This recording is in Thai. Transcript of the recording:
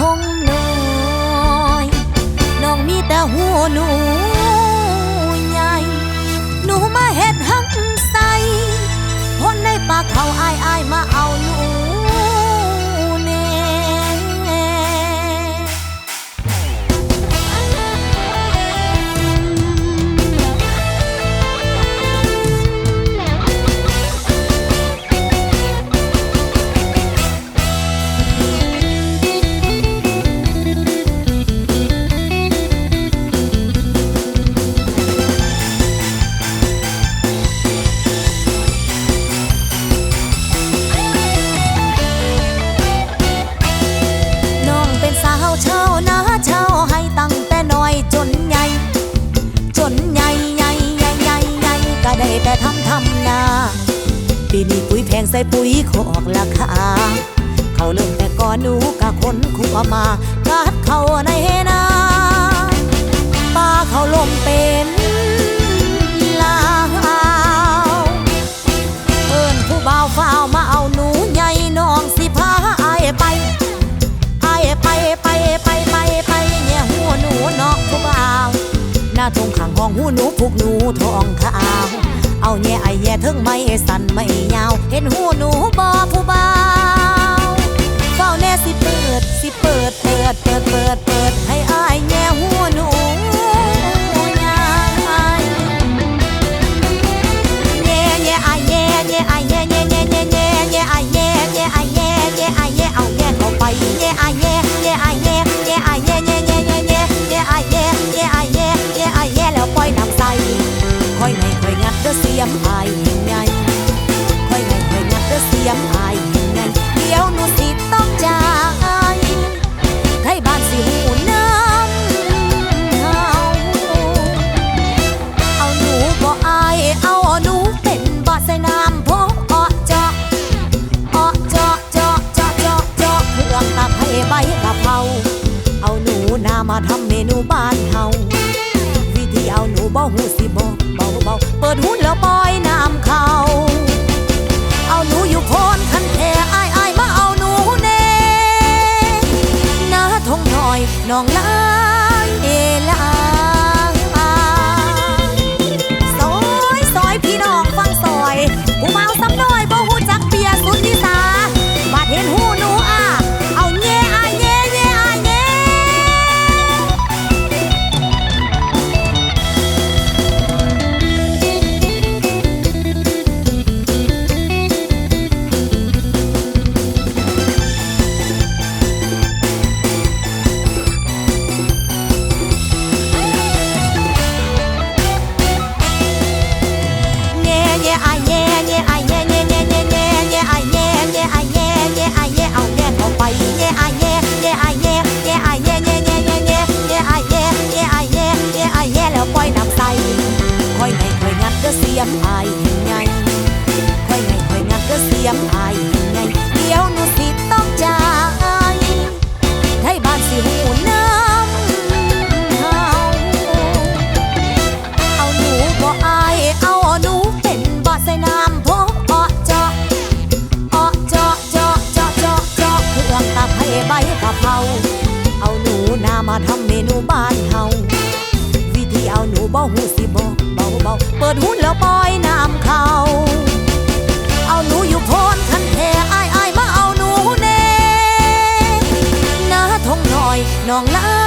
ทงน้อยน้องมีแต่หัวหนูใหญ่ หนูมาเฮ็ดหังใส่คนในปากเขาอายอายมาเอา ปีนี้ปุ๋ยแพงใส่ปุ๋ยขอกราคา เขาเริ่มแต่ก่อนหนูกะคนขัวมากาดเขาในนาป้าเขาลมเป็นลาวเอิ้นผู้บ่าวฝ้าวมาเอาหนูใหญ่น้องสิพาไอายไปอไปไปไปไปไปเนี่ยหัวหนูนอกผู้บ่าว หน้าทงขังห้องหูหนูผูกหนูทองขาว เอาแย่ไอแย่เทิงไม่สั่นไม่ยาว เห็นหูหนูบอผู้บ่าายยังไงค่อยไงค่อยนับเด้อเสียมอายยังไงเดี๋ยวหนูสิต้องจาก บ่หูสิบ่เบาเบาเปิดหูแล้วปล่อยน้ำเขา ดี๋ยวหนูสิต้องจากให้บ้านสิหูน้ำเฮาเอาหนูบ่อาย เอาหนูเป็นบ่ใส่น้ำพกอ้อเจาะอ้อเจาะเจาะเจาะเจาะเจาะเครื่องตักให้ใบกะเพราเอาหนูนามาทำเมนูบ้านเฮาวิธีเอาหนูบ่หูสิบ่เบาเบาเปิดหูแล้วปล่อยน้ำเขาเอาหนูอยู่โพน น้องลายเอลา